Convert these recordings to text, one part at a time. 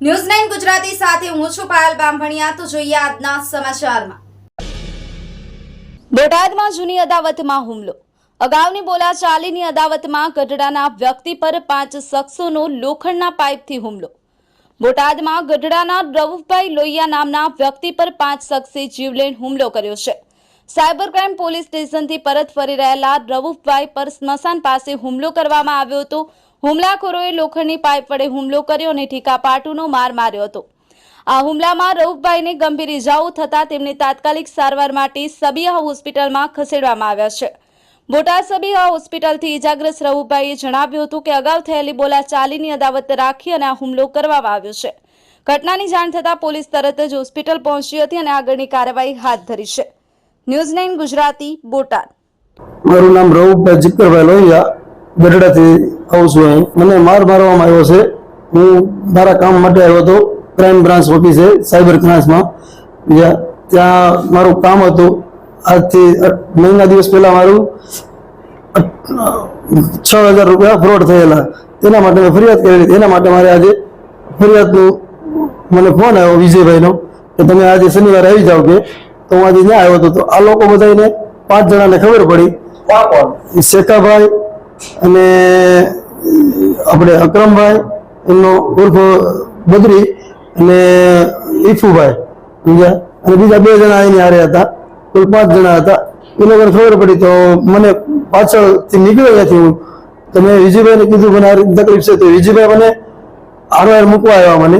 News nine Gujarati સાથે હું છું પાયલ બામભણિયા. તો જોઈએ આજના સમાચારમાં. બોટાદમાં જૂની અદાવતમાં હુમલો. અગાઉની બોલાચાલીની અદાવતમાં ગઢડાના વ્યક્તિ પર પાંચ શખ્સોનો લોખંડના પાઇપથી હુમલો. બોટાદમાં ગઢડાના રવુભાઈ લોહિયા નામના વ્યક્તિ પર પાંચ શખ્સે જીવલેણ હુમલો કર્યો છે. સાયબર ક્રાઇમ પોલીસ સ્ટેશનથી પરત ફરી રહેલા રવુભાઈ પર સ્મશાન પાસે હુમલો કરવામાં આવ્યો હતો. હુમલાખોરોએ લોખંડની પાઇપ વડે હુમલો કર્યો અને ઠીકા પાટુનો માર માર્યો હતો. આ હુમલામાં રઉફભાઈને ગંભીર ઇજાઓ થતાં તેમને તાત્કાલિક સારવાર માટે સબિયા હોસ્પિટલમાં ખસેડવામાં આવ્યા છે. બોટાદ સબિયા હોસ્પિટલથી ઇજાગ્રસ્ત રઉફભાઈએ જણાવ્યું હતું કે અગાઉ થયેલી બોલાચાલીની અદાવત રાખી અને આ હુમલો કરવામાં આવ્યો છે. ઘટનાની જાણ થતાં પોલીસ તરત જ હોસ્પિટલ પહોંચી હતી અને આગળની કાર્યવાહી હાથ ધરી છે. News nine Gujarati, Botad. મારું નામ રવુભાઈ જીકરભાઈ લોહિયા, ગઢડાથી આવું છું અહીં. મને માર મારવામાં આવ્યો છે. હું મારા કામ માટે આવ્યો હતો. ક્રાઇમ બ્રાન્ચ ઓફિસે સાયબર જ્યાં ત્યાં મારું કામ હતું. આજથી મહિના દિવસ પહેલાં મારું છ હજાર રૂપિયા ફ્રોડ થયેલા. તેના માટે મેં ફરિયાદ કરેલી એના માટે મારે આજે ફરિયાદનું મને ફોન આવ્યો વિજયભાઈનો કે તમે આજે શનિવારે આવી જાઓ કે. તો હું આજે ત્યાં આવ્યો હતો. તો આ લોકો બધાને પાંચ જણાને ખબર પડી. શેખાભાઈ અને આપણે અક્રમભાઈ, એમનો ઉર્ફ બદરી અને ઈફુભાઈ સમજ્યા અને બીજા બે જણા એની હારે હતા, કુલ પાંચ જણા હતા. એ લોકોને ખબર પડી તો મને પાછળથી નીકળ્યો ત્યાંથી હું. તો મેં વિજયભાઈને કીધું, મને આ તકલીફ છે. તો વિજયભાઈ મને હારવાર મૂકવા આવ્યા મને.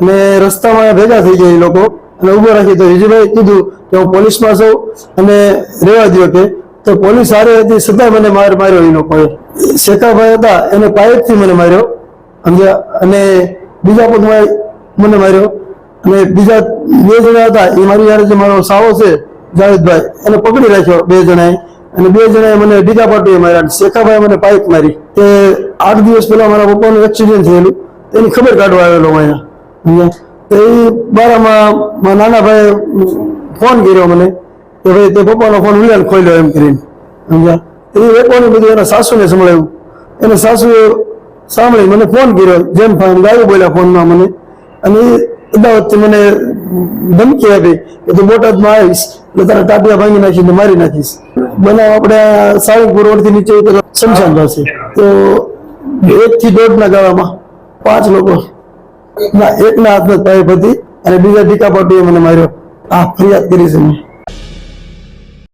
અને રસ્તામાં ભેગા થઈ ગયા એ લોકો. અને ઊભો રાખી તો વિજયભાઈ કીધું કે હું પોલીસમાં છું અને રહેવા દો કે. તો પોલીસ સારી હતી, છતાં મને માર માર્યો એ લોકોએ શેખાભાઈ હતા, એને પાઇપથી મને માર્યો. સમજ્યા અને બીજા પગમાં મને માર્યો. અને બીજા બે જણા હતા, એ મારી યાર જે મારો સાવો છે, જાવેદભાઈ. એને પકડી રાખ્યો બે જણાએ. અને બે જણાએ મને બીજા પાટીએ માર્યા શેખાભાઈ મને પાઇપ મારી. તે આઠ દિવસ પહેલા મારા પપ્પાનું એક્સિડન્ટ થયેલું. એની ખબર કાઢવા આવેલો અહીંયા. સમજ્યા તો એ બારામાં મારા નાના ભાઈએ ફોન કર્યો મને. કે ભાઈ, તે પપ્પાનો ફોન ઉલ્યાન ખોલ્યો એમ કરીને. સમજ્યા? એ વેપોને બધું એના સાસુને સંભળાયું. એને સાસુએ સાંભળી મને ફોન કર્યો, જેમ ગાયું બોલ્યા ફોનમાં મને. અને અદાવતથી મને ધમકી આપી કે તું બોટાદમાં આવીશ, એટલે તારા ટાટિયા ભાંગી નાખીને મારી નાખીશ. બનાવ આપણે સાળંગપુર રોડથી નીચે ઉતરો શમશાન પાસે. તો એક થી દોઢ ગાળામાં પાંચ લોકો ના, એકના હાથમાં પાઇપ હતી અને બીજા ટીકા પાટીએ મને માર્યો. આ ફરિયાદ કરી છે મેં.